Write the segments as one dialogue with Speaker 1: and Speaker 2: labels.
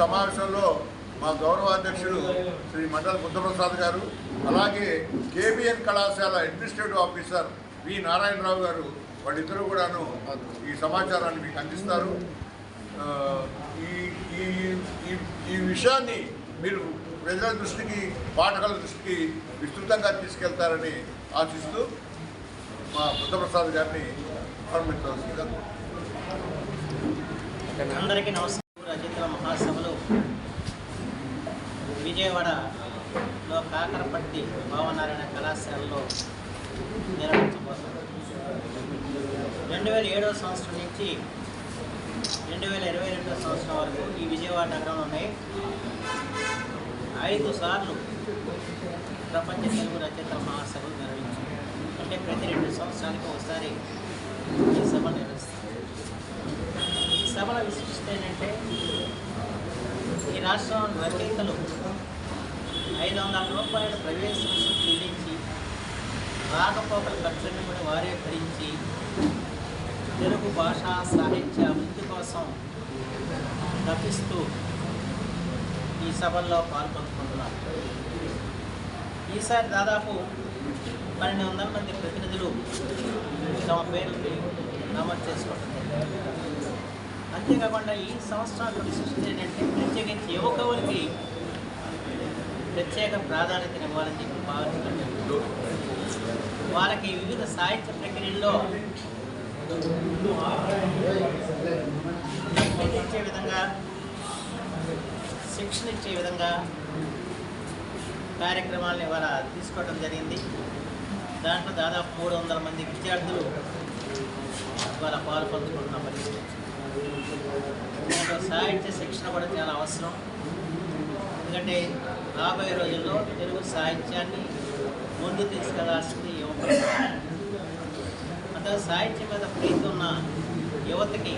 Speaker 1: సమావేశంలో మా గౌరవ అధ్యక్షుడు శ్రీ మండల బుద్ధప్రసాద్ గారు అలాగే కేబిఎన్ కళాశాల అడ్మినిస్ట్రేటివ్ ఆఫీసర్ వి నారాయణరావు గారు వాళ్ళిద్దరూ కూడాను ఈ సమాచారాన్ని మీకు అందిస్తారు. ఈ ఈ ఈ- విషయాన్ని మీరు ప్రజల దృష్టికి పాఠకుల దృష్టికి విస్తృతంగా తీసుకెళ్తారని ఆశిస్తూ మా బుద్ధప్రసాద్ గారిని ప్రారంభించవలసిందిగా
Speaker 2: అందరికీ నమస్కారం రచయితల మహాసభలు విజయవాడలో కాకరపట్టి భావనారాయణ కళాశాలలో నిర్వహించబోతున్నారు. రెండు వేల ఏడవ సంవత్సరం నుంచి రెండు వేల ఇరవై రెండవ సంవత్సరం వరకు ఈ విజయవాడ నగరంలోనే ఐదు సార్లు ప్రపంచ తెలుగు రచయితల మహాసభలు నిర్వహించారు. అంటే ప్రతి రెండు సంవత్సరాలకు ఒకసారి ఈ సభ నిర్వహిస్తారు. ఈ సభల విశిష్టత ఏంటంటే ఈ రాష్ట్రం రచయితలు ఐదు వందల రూపాయలు ప్రవేశ రుసుము చెల్లించి రాకపోకల ఖర్చులను కూడా వారే భరించి తెలుగు భాష సాహిత్య అభివృద్ధి కోసం తప్పిస్తూ ఈ సభల్లో పాల్పంచుకుంటున్నారు. ఈసారి దాదాపు పన్నెండు వందల మంది ప్రతినిధులు తమ పేరుని నమోదు చేసుకుంటున్నారు అంతేకాకుండా ఈ సంవత్సరాల విశిష్టం ఏంటంటే ప్రత్యేకించి యువకులకి ప్రత్యేక ప్రాధాన్యతనివ్వాలని చెప్పి భావించడం వాళ్ళకి వివిధ సాహిత్య ప్రక్రియల్లో ఇచ్చే విధంగా శిక్షణ ఇచ్చే విధంగా కార్యక్రమాలను ఇవాళ తీసుకోవడం జరిగింది. దాంట్లో దాదాపు మూడు వందల మంది విద్యార్థులు ఇవాళ పాల్పంచుకుంటున్న పరిస్థితి. సాహిత్య శిక్షణ కూడా చాలా అవసరం. ఎందుకంటే రాబోయే రోజుల్లో తెలుగు సాహిత్యాన్ని ముందు తీసుకెళ్ళాల్సింది యువత అంటే సాహిత్యం మీద ప్రీతి ఉన్న యువతకి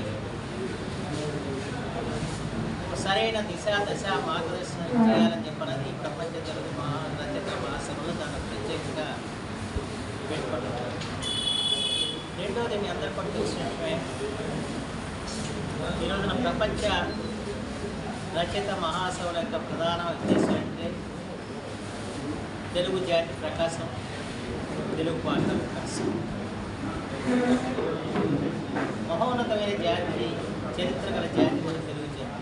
Speaker 2: సరైన దిశ దశ మార్గదర్శనం చేయాలని చెప్పనది ఈ ప్రపంచ తెలుగు మహా రచయిత మహాసభలు దాన్ని ప్రత్యేకంగా పెట్టుకుంటున్నారు రెండోది మీ అందరి పట్ల తెలిసిన ఈరోజున ప్రపంచ రచయిత మహాసభల యొక్క ప్రధాన ఉద్దేశం తెలుగు జాతి ప్రకాశం తెలుగు భాష ప్రకాశం. మహోన్నతమైన జాతి చరిత్ర గల జాతి కూడా తెలుగు జాతి.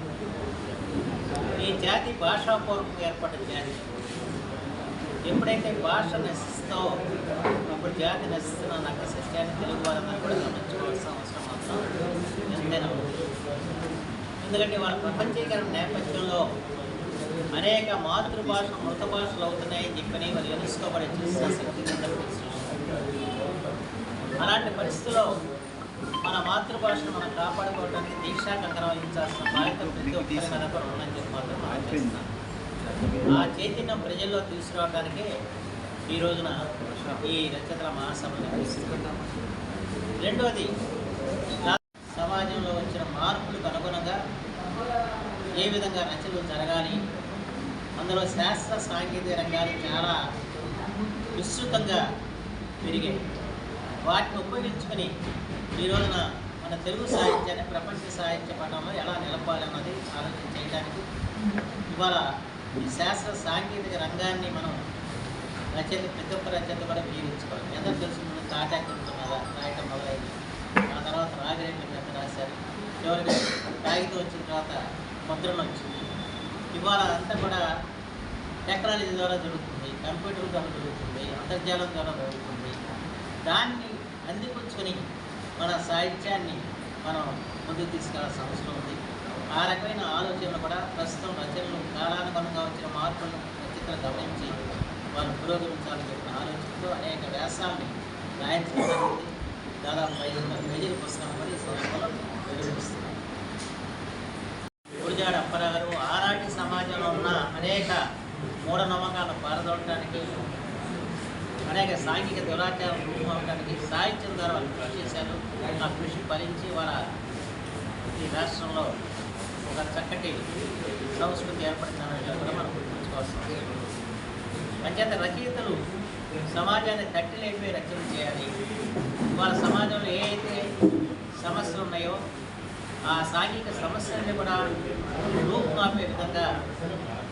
Speaker 2: ఈ జాతి భాషాపూర్వకంగా ఏర్పడిన జాతి. ఎప్పుడైతే భాష నశిస్తో అప్పుడు జాతి నశిస్తున్న నక్క సత్యాన్ని తెలుగు వారందరూ కూడా గమనించుకోవాల్సిన అవసరం మాత్రం ఎంతైనా ఎందుకంటే వాళ్ళ ప్రపంచీకరణ నేపథ్యంలో అనేక మాతృభాష మృత భాషలు అవుతున్నాయని చెప్పని మరి ఎలుసుకోబడి చూసిన శక్తి అలాంటి పరిస్థితుల్లో మన మాతృభాషను మనం కాపాడుకోవడానికి దీక్షా కంకణం వహించాల్సిన బాధ్యత ప్రతి ఒక్కరి మీద ఉందని చెప్పి మాత్రం మనం ఆ చైతన్యం ప్రజల్లో తీసుకురావడానికి ఈ రోజున ఈ రచయితల మహాసభలు రెండవది సమాజంలో వచ్చిన మార్పులకు అనుగుణంగా ఏ విధంగా రచనలు జరగాలి అందులో శాస్త్ర సాంకేతిక రంగాలు చాలా విస్తృతంగా పెరిగాయి. వాటిని ఉపయోగించుకొని ఈ రోజున మన తెలుగు సాహిత్యాన్ని ప్రపంచ సాహిత్య పటంలో ఎలా నిలపాలన్నది ఆలోచన చేయడానికి ఇవాళ ఈ శాస్త్ర సాంకేతిక రంగాన్ని మనం రచయిత ప్రతి ఒక్క రచయిత కూడా వినియోగించుకోవాలి ఎంత తెలుసు ముందు తాటాకులతో రాయటం మొదలైంది. ఆ తర్వాత రాగిరెడ్డి మీద రాశారు. చివరికి కాగితం వచ్చిన తర్వాత ముద్రణ వచ్చింది. ఇవాళ అంతా కూడా టెక్నాలజీ ద్వారా జరుగుతుంది కంప్యూటర్ ద్వారా జరుగుతుంది అంతర్జాలం ద్వారా జరుగుతుంది. దాన్ని అందిపుచ్చుకొని మన సాహిత్యాన్ని మనం ముందుకు తీసుకెళ్ళాల్సిన అవసరం ఉంది. ఆ రకమైన ఆలోచనలు కూడా ప్రస్తుతం రచనలు కాలానుగుణంగా వచ్చిన మార్పులను రచయితలు గమనించి వారు పురోగమించాలని చెప్పిన ఆలోచనతో అనేక వ్యాసాన్ని రాయించడం జరిగింది దాదాపు ఐదు వందల పేజీల పుస్తకం కూడా ఈ సందర్భంలో వెలువరిస్తున్నాం గురిజాడ అప్పారావు ఆనాటి సమాజంలో ఉన్న అనేక మూఢనమ్మకాలను పారదోడటానికి అనేక సాంఘిక దురాచారం రూపమవడానికి సాహిత్యం ద్వారా వాళ్ళు కృషి చేశారు. ఆ కృషి ఫలించి వాళ్ళ ఈ రాష్ట్రంలో ఒక చక్కటి సంస్కృతి ఏర్పడిందనే కూడా మనం గుర్తుంచుకోవాల్సింది. అంచేత రచయితలు సమాజాన్ని తట్టి లేపే రచన చేయాలి. వాళ్ళ సమాజంలో ఏ అయితే సమస్యలు ఉన్నాయో ఆ సాంఘిక సమస్యల్ని కూడా రూపుమాపే విధంగా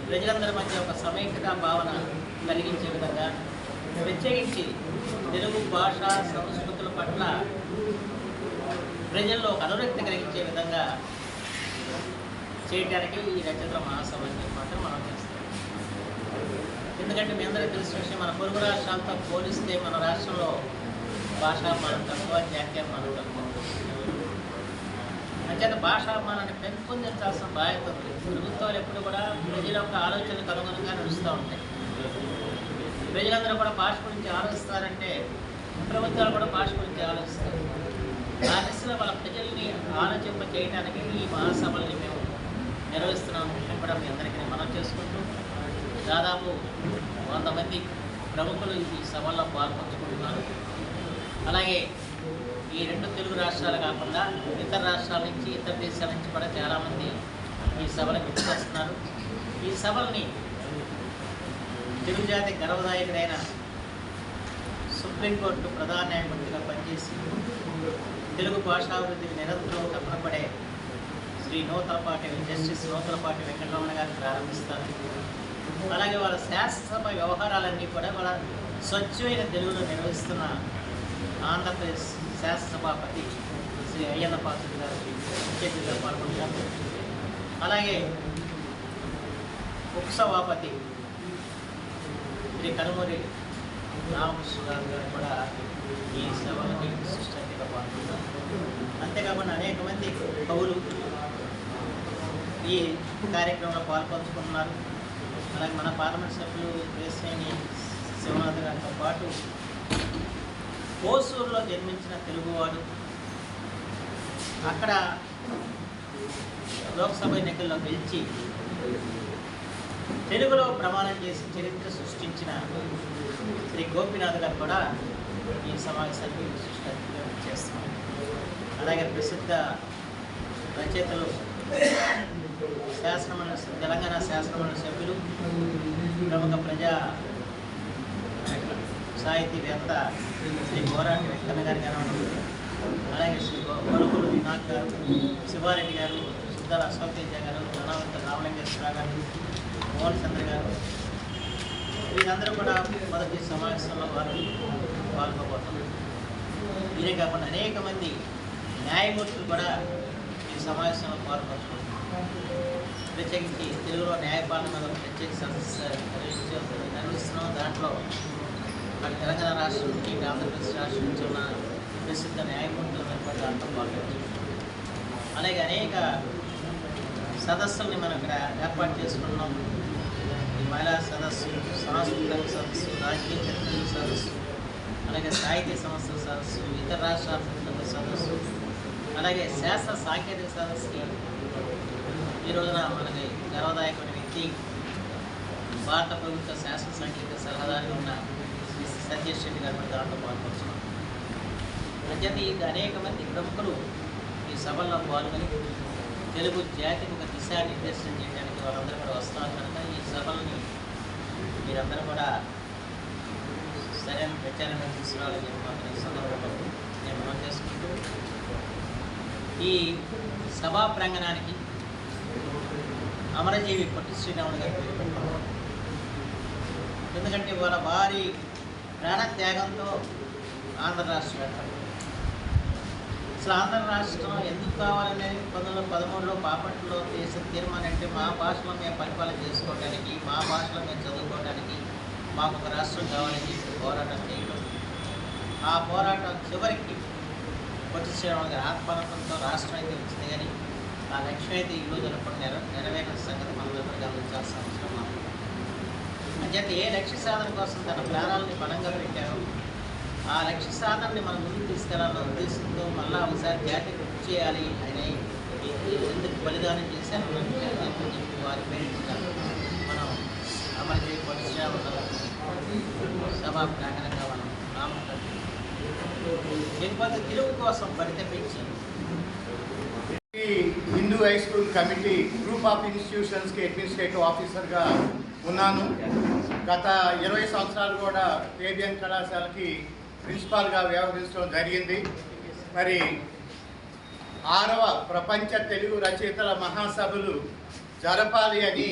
Speaker 2: ప్రజలందరి మధ్య ఒక సమైక్యత భావన కలిగించే విధంగా ప్రత్యేకించి తెలుగు భాష సంస్కృతుల పట్ల ప్రజల్లో ఒక అనురక్తి కలిగించే విధంగా చేయడానికి ఈ నక్షత్ర మహాసభ అని మాత్రం మనం చేస్తాం. ఎందుకంటే మీ అందరికీ తెలిసిన విషయం మన పొరుగు రాష్ట్రాలతో పోలిస్తే మన రాష్ట్రంలో భాష మనం తక్కువ జాతీయం మనం తక్కువ. అంచేత భాషాభిమానాన్ని పెంపొందించాల్సిన బాధ్యత ఉంది. ప్రభుత్వాలు ఎప్పుడు కూడా ప్రజల యొక్క ఆలోచనలకు అనుగుణంగా నడుస్తూ ఉంటాయి. ప్రజలందరూ కూడా భాష గురించి ఆలోచిస్తారంటే ప్రభుత్వాలు కూడా భాష గురించి ఆలోచిస్తారు. ఆ దిశలో వాళ్ళ ప్రజల్ని ఆలోచింప చేయడానికి ఈ మహాసభల్ని మేము నిర్వహిస్తున్నాం. విషయం కూడా మీ అందరికీ మనం చేసుకుంటూ దాదాపు వంద మంది ప్రముఖులు ఈ సభల్లో పాల్పంచుకుంటున్నారు. అలాగే ఈ రెండు తెలుగు రాష్ట్రాలు కాకుండా ఇతర రాష్ట్రాల నుంచి ఇతర దేశాల నుంచి కూడా చాలామంది ఈ సభలకు ఇచ్చేస్తున్నారు ఈ సభల్ని తెలుగు జాతి గర్వదాయకుడైన సుప్రీంకోర్టు ప్రధాన న్యాయమూర్తిగా పనిచేసి తెలుగు భాషాభివృద్ధికి నిరంతరం తప్పనపడే శ్రీ నూతలపాటి జస్టిస్ నూతలపాటి వెంకటరమణ గారిని ప్రారంభిస్తారు. అలాగే వాళ్ళ శాసనసభ వ్యవహారాలన్నీ కూడా వాళ్ళ స్వచ్ఛమైన తెలుగులో నిర్వహిస్తున్న ఆంధ్రప్రదేశ్ శాసనసభాపతి శ్రీ అయ్యన్న పాత్రుడు గారు ముఖ్య అతిథిగా పాల్గొంటారు అలాగే ఉపసభాపతి శ్రీ కనుమూరి రామకృష్ణ గారు కూడా ఈ సభలకి సృష్టిగా పాల్గొంటారు అంతేకాకుండా అనేక మంది కవులు ఈ కార్యక్రమంలో పాల్పంచుకున్నారు అలాగే మన పార్లమెంట్ సభ్యులు వేసేని శివనాథ్ గారితో పాటు కోసూరులో జన్మించిన తెలుగువాడు. అక్కడ లోక్సభ ఎన్నికల్లో గెలిచి తెలుగులో ప్రమాణం చేసి చరిత్ర సృష్టించిన శ్రీ గోపినాథ్ గారు కూడా ఈ సమావేశానికి విశిష్ట అతిథిగా చేస్తున్నారు. అలాగే ప్రసిద్ధ రచయితలు శాసనమండలి తెలంగాణ శాసనమండలి సభ్యులు ప్రముఖ ప్రజా సాహితీవేత్త శ్రీ గోరాటి వెంకన్న గారి గారు అలాగే శ్రీ గో- వరకులు వినాయక్ గారు శివారెడ్డి గారు సుద్దాల అశోక్ తేజ గారు ధనావంత రామలింగేశ్వర గారు మోహన్ చంద్ర గారు. వీరందరూ కూడా మొదటి సమావేశంలో వారు పాల్గొబోతున్నారు వీరే కాకుండా అనేక మంది న్యాయమూర్తులు కూడా ఈ సమావేశంలో పాల్గొంటున్నారు. ప్రత్యేకించి తెలుగులో న్యాయపాలన మీద ప్రత్యేక సదస్సు నిర్వహిస్తున్నాం. దాంట్లో మన తెలంగాణ రాష్ట్రం ముఖ్యంగా ఆంధ్రప్రదేశ్ రాష్ట్రం నుంచి ఉన్న ప్రసిద్ధ న్యాయమూర్తులు కూడా అర్థం పాల్గొంటున్నారు అలాగే అనేక సదస్సుల్ని మనం ఇక్కడ ఏర్పాటు చేసుకున్నాం. ఈ మహిళా సదస్సు సాంస్కృతిక సదస్సు రాజకీయ చరిత్ర సదస్సు అలాగే సాహిత్య సంస్థల సదస్సు ఇతర రాష్ట్రాల సదస్సు అలాగే శాస్త్ర సాంకేతిక సదస్సుకి ఈ రోజున మనకి గర్వదాయకమైన వ్యక్తి భారత ప్రభుత్వ శాస్త్ర సాంకేతిక సలహాదారుగా ఉన్న శ్రీ రెడ్డి గారు కూడా దాంట్లో పాల్గొంటున్నాం అంచేత ఈ అనేక మంది ప్రముఖులు ఈ సభల్లో పాల్గొని తెలుగు జాతికి ఒక దిశానిర్దేశం చేయడానికి వాళ్ళందరూ కూడా వస్తున్నారు కనుక ఈ సభల్ని మీరందరూ కూడా సరైన ప్రచారంగా తీసుకురావాలని చెప్పి మాత్రం ఈ సందర్భంలో నేను మనం చేసుకుంటూ ఈ సభా ప్రాంగణానికి అమరజీవి పొట్టి శ్రీరాములు గారి పేరు ఎందుకంటే వాళ్ళ వారి ప్రాణత్యాగంతో ఆంధ్ర రాష్ట్రం ఏర్పడింది. అసలు ఆంధ్ర రాష్ట్రం ఎందుకు కావాలనేది పంతొమ్మిది వందల పదమూడులో బాపట్లలో చేసిన తీర్మానం అంటే మా భాషలో మేము పరిపాలన చేసుకోవడానికి మా భాషలో మేము చదువుకోవడానికి మాకు ఒక రాష్ట్రం కావాలని చెప్పి పోరాటం చేయడం. ఆ పోరాటం చివరికి పొట్టి శ్రీరాములు గారి ఆత్మనకంతో రాష్ట్రం అయితే వచ్చింది కానీ ఆ లక్ష్యం అయితే ఈ రోజున కూడా నెరవేరిన సంగతి మనం గమనించాల్సిన అవసరం అంచేత ఏ లక్ష్య సాధన కోసం తన ప్రాణాలని బలంగా పెట్టారో ఆ లక్ష్య సాధనని మనం ముందుకు తీసుకెళ్ళాలన్న ఉద్దేశంతో మళ్ళా ఒకసారి జాతి గుర్తు చేయాలి అని ఎందుకు బలిదానం చేశాను చెప్పి వారి పేరించిన మనం అమలు పరిశ్రమ సభా ప్రాంగణంగా మనం లేకపోతే తెలుగు కోసం పరితపించి
Speaker 3: ఈ Hindu high school committee group of ఇన్స్టిట్యూషన్స్కి administrative ఆఫీసర్గా ఉన్నాను. గత ఇరవై సంవత్సరాలు కూడా ఏబిఎన్ కళాశాలకి ప్రిన్సిపాల్గా వ్యవహరించడం జరిగింది. మరి ఆరవ ప్రపంచ తెలుగు రచయితల మహాసభలు జరపాలి అని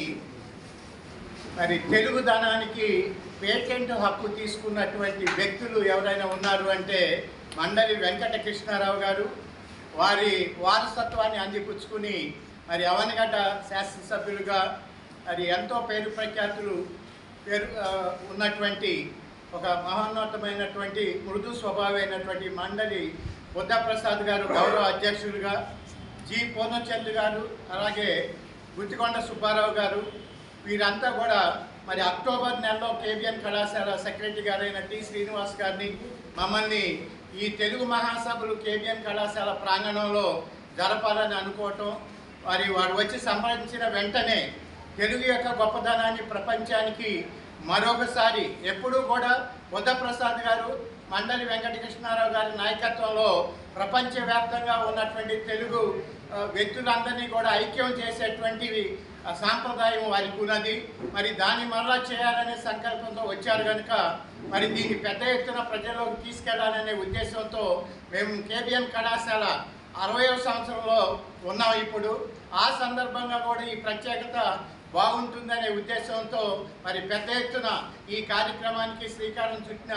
Speaker 3: మరి తెలుగుదనానికి పేటెంట్ హక్కు తీసుకున్నటువంటి వ్యక్తులు ఎవరైనా ఉన్నారు అంటే మండలి వెంకట కృష్ణారావు గారు వారి వారసత్వాన్ని అందిపుచ్చుకుని మరి అవనగడ్డ శాసనసభ్యులుగా అది ఎంతో పేరు ప్రఖ్యాతులు పేరు ఉన్నటువంటి ఒక మహోన్నతమైనటువంటి మృదు స్వభావమైనటువంటి మండలి బుద్ధప్రసాద్ గారు గౌరవ అధ్యక్షులుగా జి పూర్ణచంద్ గారు అలాగే గుత్తికొండ సుబ్బారావు గారు వీరంతా కూడా మరి అక్టోబర్ నెలలో కేబిఎన్ కళాశాల సెక్రటరీ గారైన టి శ్రీనివాస్ గారిని మమ్మల్ని ఈ తెలుగు మహాసభలు కేబిఎన్ కళాశాల ప్రాంగణంలో జరపాలని అనుకోవటం మరి వారు వచ్చి సంప్రదించిన వెంటనే తెలుగు యొక్క గొప్పదనాన్ని ప్రపంచానికి మరొకసారి ఎప్పుడూ కూడా బుద్ధప్రసాద్ గారు మండలి వెంకటకృష్ణారావు గారి నాయకత్వంలో ప్రపంచవ్యాప్తంగా ఉన్నటువంటి తెలుగు వ్యక్తులందరినీ కూడా ఐక్యం చేసేటువంటివి ఆ సాంప్రదాయం వారికి ఉన్నది మరి దాన్ని మరలా చేయాలనే సంకల్పంతో వచ్చారు కనుక మరి దీన్ని పెద్ద ఎత్తున ప్రజల్లోకి తీసుకెళ్ళాలనే ఉద్దేశంతో మేము కేబిఎం కళాశాల అరవయో సంవత్సరంలో ఉన్నాం ఇప్పుడు. ఆ సందర్భంగా కూడా ఈ ప్రత్యేకత బాగుంటుందనే ఉద్దేశంతో మరి పెద్ద ఎత్తున ఈ కార్యక్రమానికి శ్రీకారం చుట్టిన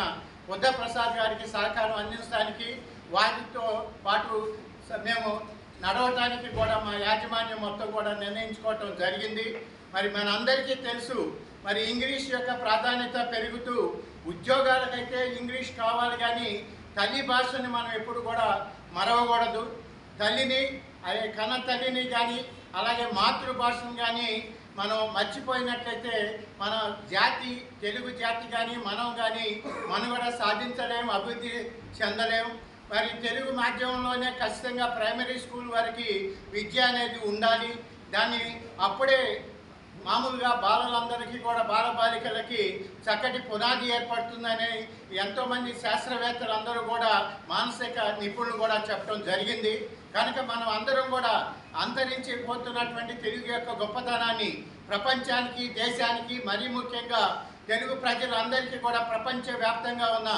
Speaker 3: బుద్ధప్రసాద్ గారికి సహకారం అందించడానికి వారితో పాటు మేము నడవటానికి కూడా మా యాజమాన్యం మొత్తం కూడా నిర్ణయించుకోవటం జరిగింది. మరి మనందరికీ తెలుసు మరి ఇంగ్లీష్ యొక్క ప్రాధాన్యత పెరుగుతూ ఉద్యోగాలకైతే ఇంగ్లీష్ కావాలి కానీ తల్లి భాషని మనం ఎప్పుడు కూడా మరవకూడదు. తల్లిని అదే కన్న తల్లిని కానీ అలాగే మాతృభాషను కానీ మనం మర్చిపోయినట్లయితే మన జాతి తెలుగు జాతి కానీ మనం కానీ మనుగడ సాధించలేం అభివృద్ధి చెందలేం. మరి తెలుగు మాధ్యమంలోనే ఖచ్చితంగా ప్రైమరీ స్కూల్ వారికి విద్య అనేది ఉండాలి. దాన్ని అప్పుడే మామూలుగా బాలలందరికీ కూడా బాలబాలికలకి చక్కటి పునాది ఏర్పడుతుందని ఎంతోమంది శాస్త్రవేత్తలు అందరూ కూడా మానసిక నిపుణులు కూడా చెప్పడం జరిగింది. కనుక మనం అందరం కూడా అంతరించిపోతున్నటువంటి తెలుగు యొక్క గొప్పతనాన్ని ప్రపంచానికి దేశానికి మరీ ముఖ్యంగా తెలుగు ప్రజలందరికీ కూడా ప్రపంచవ్యాప్తంగా ఉన్న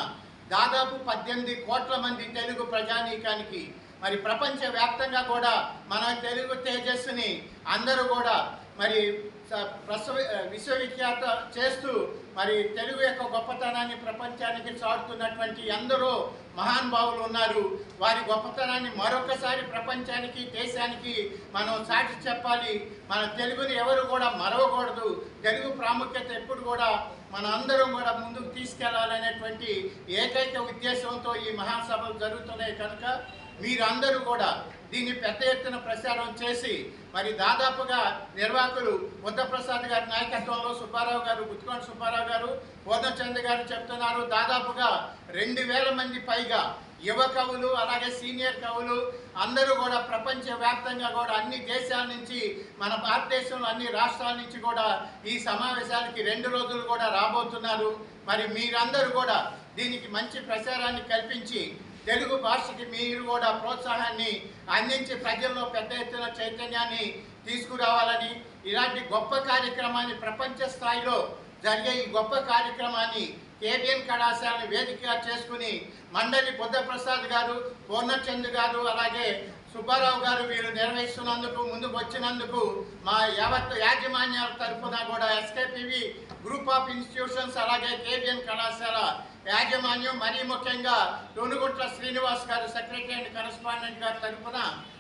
Speaker 3: దాదాపు పద్దెనిమిది కోట్ల మంది తెలుగు ప్రజానీకానికి మరి ప్రపంచ వ్యాప్తంగా కూడా మన తెలుగు తేజస్సుని అందరూ కూడా మరి స- విశ్వవిఖ్యాత చేస్తూ మరి తెలుగు యొక్క గొప్పతనాన్ని ప్రపంచానికి చాటుతున్నటువంటి ఎందరో మహానుభావులు ఉన్నారు. వారి గొప్పతనాన్ని మరొకసారి ప్రపంచానికి దేశానికి మనం సాటి చెప్పాలి. మన తెలుగుని ఎవరు కూడా మరవకూడదు. తెలుగు ప్రాముఖ్యత ఎప్పుడు కూడా మన అందరం కూడా ముందుకు తీసుకెళ్ళాలనేటువంటి ఏకైక ఉద్దేశంతో ఈ మహాసభలు జరుగుతున్నాయి కనుక మీరందరూ కూడా దీన్ని పెద్ద ఎత్తున ప్రచారం చేసి మరి దాదాపుగా నిర్వాహకులు బుద్ధప్రసాద్ గారి నాయకత్వంలో సుబ్బారావు గారు గుత్తుకొండ సుబ్బారావు గారు పూర్ణచంద్ర గారు చెప్తున్నారు. దాదాపుగా రెండు వేల మంది పైగా యువ కవులు అలాగే సీనియర్ కవులు అందరూ కూడా ప్రపంచ వ్యాప్తంగా కూడా అన్ని దేశాల నుంచి మన భారతదేశంలో అన్ని రాష్ట్రాల నుంచి కూడా ఈ సమావేశాలకి రెండు రోజులు కూడా రాబోతున్నారు. మరి మీరందరూ కూడా దీనికి మంచి ప్రచారాన్ని కల్పించి తెలుగు భాషకి మీరు కూడా ప్రోత్సాహాన్ని అందించి ప్రజల్లో పెద్ద ఎత్తున చైతన్యాన్ని తీసుకురావాలని ఇలాంటి గొప్ప కార్యక్రమాన్ని ప్రపంచ స్థాయిలో జరిగే ఈ గొప్ప కార్యక్రమాన్ని కేబిఎన్ కళాశాలను వేదికగా చేసుకుని మండలి బుద్ధప్రసాద్ గారు పూర్ణచంద్ గారు అలాగే సుబ్బారావు గారు వీరు నిర్వహిస్తున్నందుకు ముందుకు వచ్చినందుకు మా యావత్ యాజమాన్యాల తరఫున కూడా ఎస్కేపివి గ్రూప్ ఆఫ్ ఇన్స్టిట్యూషన్స్ అలాగే కేబిఎన్ కళాశాల యాజమాన్యం మరీ ముఖ్యంగా తొనుగుట్ల శ్రీనివాస్ గారు సెక్రటరీ అండ్ కరస్పాండెంట్ గారి తరఫున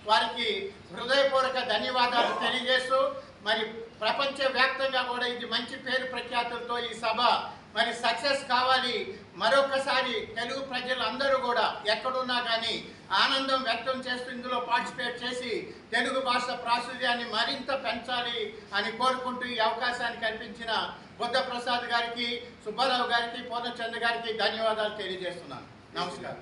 Speaker 3: వారికి హృదయపూర్వక ధన్యవాదాలు తెలియజేస్తూ మరి ప్రపంచ వ్యాప్తంగా కూడా ఇది మంచి పేరు ప్రఖ్యాతులతో ఈ సభ మరి సక్సెస్ కావాలి. మరొకసారి తెలుగు ప్రజలు అందరూ కూడా ఎక్కడున్నా కానీ ఆనందం వ్యక్తం చేస్తూ ఇందులో పార్టిసిపేట్ చేసి తెలుగు భాష ప్రాచుర్యాన్ని మరింత పెంచాలి అని కోరుకుంటూ ఈ అవకాశాన్ని కల్పించిన బుద్ధ ప్రసాద్ గారికి సుబ్బారావు గారికి పూర్ణచంద్ర గారికి ధన్యవాదాలు తెలియజేస్తున్నాను. నమస్కారం.